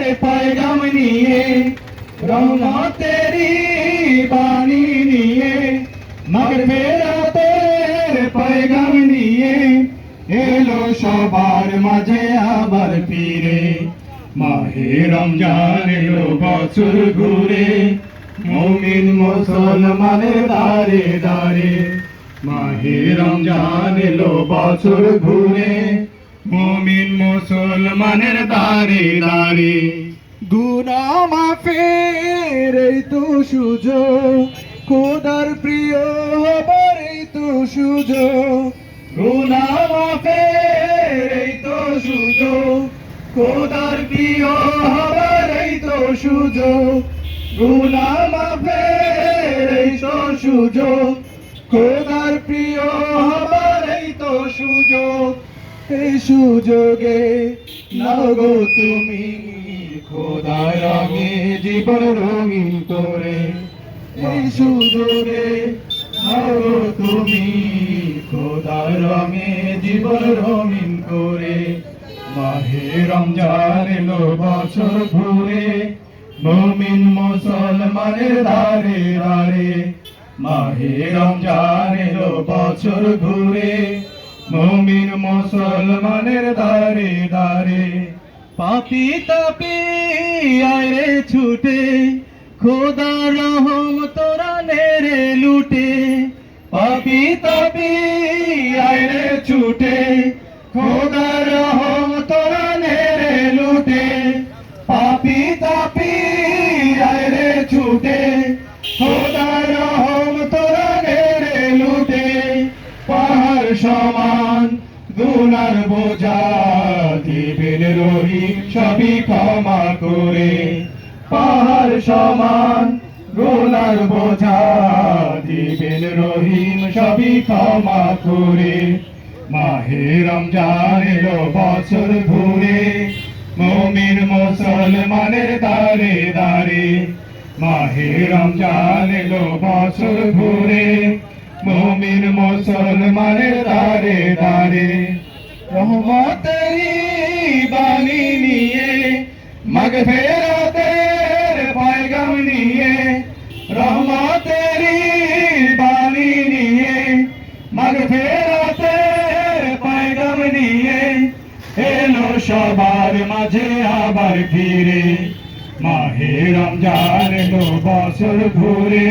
রহমতের পয়গাম নিয়ে রহমতেরই বাণী নিয়ে মাগফিরাতের পয়গাম নিয়ে এলো সবার মাঝে আবার ফিরে। মাহে রমজান এলো বছর ঘুরে, মুমিন মুসলমানের দারে দারে মাহে রমজান এলো বছর ঘুরে মুমিন মুসলমানের দারে দারে গুনা মাফের এই তো সুযোগ, খোদার প্রিয় হবার এই তো সুযোগ। গুনা মাফের এই তো সুযোগ, খোদার প্রিয় হবার এই তো সুযোগ। গুনা মাফের এই তো সুযোগ, খোদার প্রিয় হবার এই তো সুযোগ। এই সুযোগে নাগো তুমি খোদার রঙে জীবন রঙিন করে। এই সুযোগে নাগো তুমি খোদার রঙে জীবন রঙিন করে। মাহে রমজান এলো বছর ঘুরে মুমিন মুসলমানের দারে দারে মাহে রমজান এলো বছর ঘুরে মুমিন মুসলমানের দারে দারে, পাপি তাপি আরে ছুটে, খোদা রহম তোরা নেরে লুটে, পাপি তাপি আরে ছুটে, খোদা রহম তোরা নেরে লুটে, পাপি তাপি আরে ছুটে, খোদা রহম সমান, গুনার বোঝা দিবেন রহিম সবই ক্ষমা করে। পাহাড় সমান, গুনার বোঝা দিবেন রহিম সবই ক্ষমা করে। মাহে রমজান এলো বছর ঘুরে মমিন মুসলমানের দারে দারে মাহে রমজান এলো বছর ঘুরে মুমিন মুসলমানের দারে দারে রহমতেরি বাণী নিয়ে, মগফেরাতের পয়গাম নিয়ে রহমতেরি বাণী নিয়ে, মগফেরাতের পয়গাম নিয়ে এলো সবার মাঝে আবার ফিরে। মাহে রমজান এলো বছর ঘুরে